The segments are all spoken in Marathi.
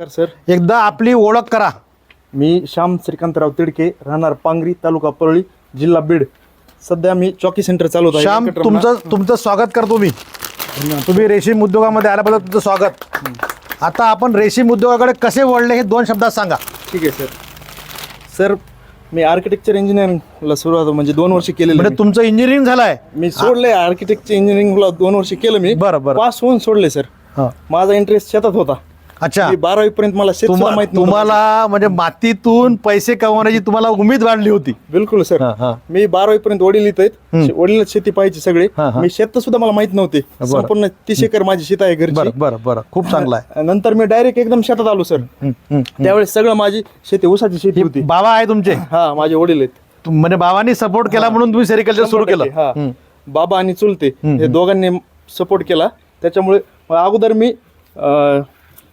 नमस्कार सर. एकदा आपली ओळख करा. मी श्याम श्रीकांतराव तिडके राहणार पांगरी तालुका परळी जिल्हा बीड. सध्या मी चॉकी सेंटर चालवत आहे. श्याम. तुमचं तुमचं स्वागत करतो मी. तुम्ही रेशीम उद्योगामध्ये आल्याबद्दल तुमचं स्वागत. आता आपण रेशीम उद्योगाकडे कसे वळले हे दोन शब्दात सांगा. ठीक आहे सर. सर मी आर्किटेक्चर इंजिनिअरिंगला सुरुवात म्हणजे दोन वर्ष केलेलं म्हणजे तुमचं इंजिनिअरिंग झालंय. मी सोडले आर्किटेक्चर इंजिनिअरिंगला दोन वर्ष केलं मी. बरं, बरं. पास होऊन सोडले सर. हा. माझा इंटरेस्ट शेतात होता. अच्छा. बारावी पर्यंत मला शेत सुद्धा तुम्हा- माहीत नव्हतं. तुम्हाला म्हणजे मातीतून पैसे कमवण्याची तुम्हाला उमेद वाढली होती. बिलकुल सर. हा, हा. मी बारावी पर्यंत वडील इथं आहेत. वडीलच शेती पाहिजे सगळे. हा, हा. मी शेत सुद्धा मला माहीत नव्हते. संपूर्ण तीस एकर माझी शेत आहे घरची. बरं बरं बरं. खूप चांगलं आहे. नंतर मी डायरेक्ट एकदम शेतात आलो सर. हं, हं. त्यावेळेस सगळं माझी शेती ऊसाची शेती होती. बाबा आहे तुमचे? हा माझे वडील आहेत. तुम- म्हणजे बाबांनी सपोर्ट केला म्हणून तुम्ही सेरिकल्चर सुरू केलं. हा. हं. बाबा आणि चुलते हे दोघांनी सपोर्ट केला. त्याच्यामुळे मग अगोदर मी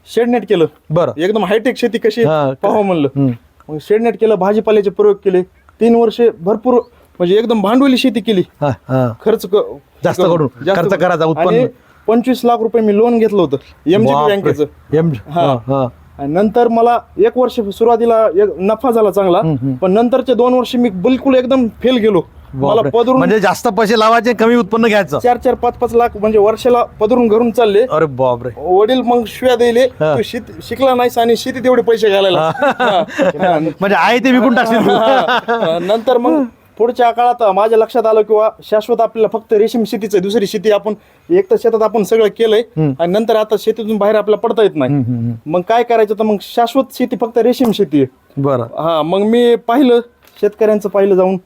शेडनेट केलं बरं एकदम हायटेक शेती कशी हा. पाहावं म्हणलं. मग शेडनेट केलं भाजीपाल्याचे प्रयोग केले तीन वर्षे भरपूर म्हणजे एकदम भांडवली शेती केली हा, हा. खर्च क- जास्त करून, खर्च करायचा, उत्पन्न. आणि पंचवीस लाख रुपये मी लोन घेतलं होतं एमजीपी बापरे. बँकेचं एम हा. हा, हा. आणि नंतर मला एक वर्ष सुरुवातीला एक नफा झाला चांगला पण नंतरचे दोन वर्ष मी बिलकुल एकदम फेल गेलो. मला. पदरून म्हणजे जास्त पैसे लावायचे कमी उत्पन्न घ्यायचं. चार चार पाच पाच लाख म्हणजे वर्षाला पदरून घरून चालले. अरे बापरे. वडील मग शिव्या दिले शेत शिकला नाहीस आणि शेतीत एवढे पैसे घालायला. म्हणजे आहे ते विकून. हा. नंतर मग पुढच्या काळात माझ्या लक्षात आलं किंवा शाश्वत आपल्याला फक्त रेशीम शेतीच दुसरी शेती आपण एक तर शेतात आपण सगळं केलंय आणि नंतर आता शेतीतून बाहेर आपल्याला पडता येत नाही. मग काय करायचं तर मग शाश्वत शेती फक्त रेशीम शेती आहे. बरं. हा मग मी पाहिलं शेतकऱ्यांचं पाहिलं जाऊन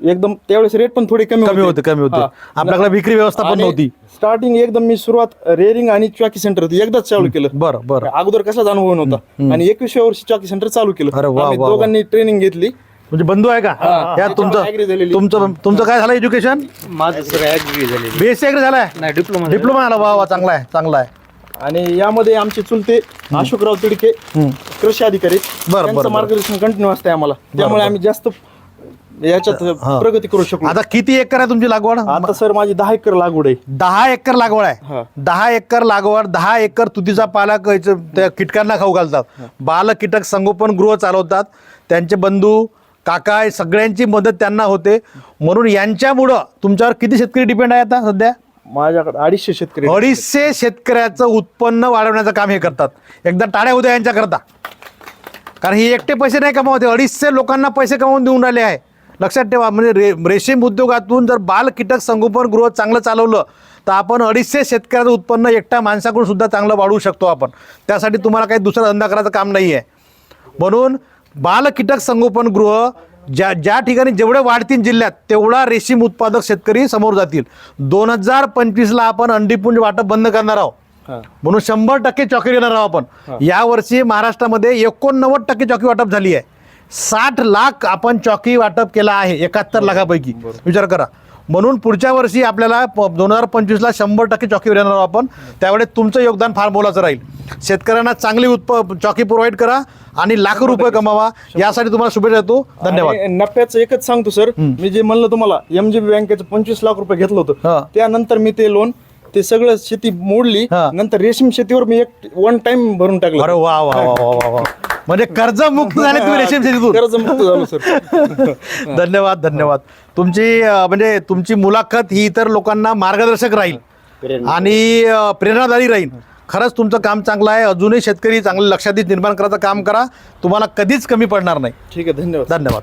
एकदम त्यावेळेस रेट पण थोडी कमी कमी होते. कमी होते. आपल्याकडे विक्री व्यवस्था पण नव्हती. स्टार्टिंग एकदम मी सुरुवात रेरिंग आणि चॉकी सेंटर होती. एकदाच चालू केलं. बरं बरं. अगोदर कसाच अनुभव नव्हता. आणि एकविसव्या वर्षी चॉकी सेंटर चालू केलं. दोघांनी ट्रेनिंग घेतली. म्हणजे बंधू आहे का? या तुमचं. तुमचं तुमचं काय झालं एज्युकेशन माझं झालेलं. बीएससी वगैरे झालाय? नाही डिप्लोमा डिप्लोमा झाला वा वा चांगला आहे चांगला आहे. आणि यामध्ये आमचे चुलते अशोकराव तिडके कृषी अधिकारी. बरं, त्यांचं बरं. मार्गदर्शन कंटिन्यू असते आम्हाला. त्यामुळे आम्ही जास्त याच्यात प्रगती करू शकलो आता किती एकर आहे तुमची लागवड? आता सर माझी दहा एकर लागवड आहे. दहा एकर लागवड हा. आहे दहा एकर लागवड दहा एकर तुतीचा पाला क- त्या कीटकांना खाऊ घालतात. बाल कीटक संगोपन गृह चालवतात. त्यांचे बंधू काका हे सगळ्यांची मदत त्यांना होते. म्हणून यांच्यामुळं तुमच्यावर किती शेतकरी डिपेंड आहे आता सध्या? माझ्याकडे अडीचशे शेतकरी. अडीचशे शेतकऱ्याचं उत्पन्न वाढवण्याचं काम हे करतात. एकदा टाळ्या उद्या यांच्याकरता. कारण हे एकटे पैसे नाही कमावते. अडीचशे लोकांना पैसे कमावून देऊन राहिले आहे. लक्षात ठेवा म्हणजे रे रेशीम उद्योगातून जर बाल कीटक संगोपन गृह चांगलं चालवलं तर आपण अडीचशे शेतकऱ्याचं उत्पन्न एकट्या माणसाकडून सुद्धा चांगलं वाढवू शकतो आपण. त्यासाठी तुम्हाला काही दुसरा धंदा करायचं काम नाही आहे म्हणून बाल कीटक संगोपन गृह ज्या ज्या ठिकाणी जेवढे वाढतील जिल्ह्यात तेवढा रेशीम उत्पादक शेतकरी समोर जातील. दोन हजार पंचवीसला आपण अंडीपुंज वाटप बंद करणार आहोत. म्हणून शंभर टक्के चॉकी देणार आहोत आपण. यावर्षी महाराष्ट्रामध्ये एकोणनव्वद टक्के चॉकी वाटप झाली आहे. साठ लाख आपण चॉकी वाटप केला आहे एकाहत्तर लाखापैकी. विचार करा. म्हणून पुढच्या वर्षी आपल्याला दोन हजार पंचवीसला शंभर टक्के चॉकी देणार आहोत आपण. त्यावेळेस तुमचं योगदान फार मोलाचं राहील. शेतकऱ्यांना चांगली उत्प चॉकी प्रोव्हाइड करा आणि लाख रुपये कमावा. यासाठी तुम्हाला शुभेच्छा देतो. धन्यवाद. आणि नफ्याचं एकच सांगतो सर. मी जे म्हणलं तुम्हाला एमजीबी बँकेचं पंचवीस लाख रुपये घेतलं. होतं. त्यानंतर मी ते लोन ते सगळं शेती मोडली हा. नंतर रेशीम शेतीवर मी एक वन टाइम भरून अरे टाकलं वा वा वा वा वा वा. म्हणजे कर्ज मुक्त झाले तुम्ही रेशीम शेतीतून. कर्जमुक्त झालो सर धन्यवाद धन्यवाद. तुमची अं, म्हणजे तुमची मुलाखत ही इतर लोकांना मार्गदर्शक राहील. आणि अं, प्रेरणादायी राहील. खरंच तुमचं काम चांगलं आहे. अजूनही शेतकरी चांगले लक्षात निर्माण करायचं काम करा. तुम्हाला कधीच कमी पडणार नाही. ठीक आहे धन्यवाद. धन्यवाद.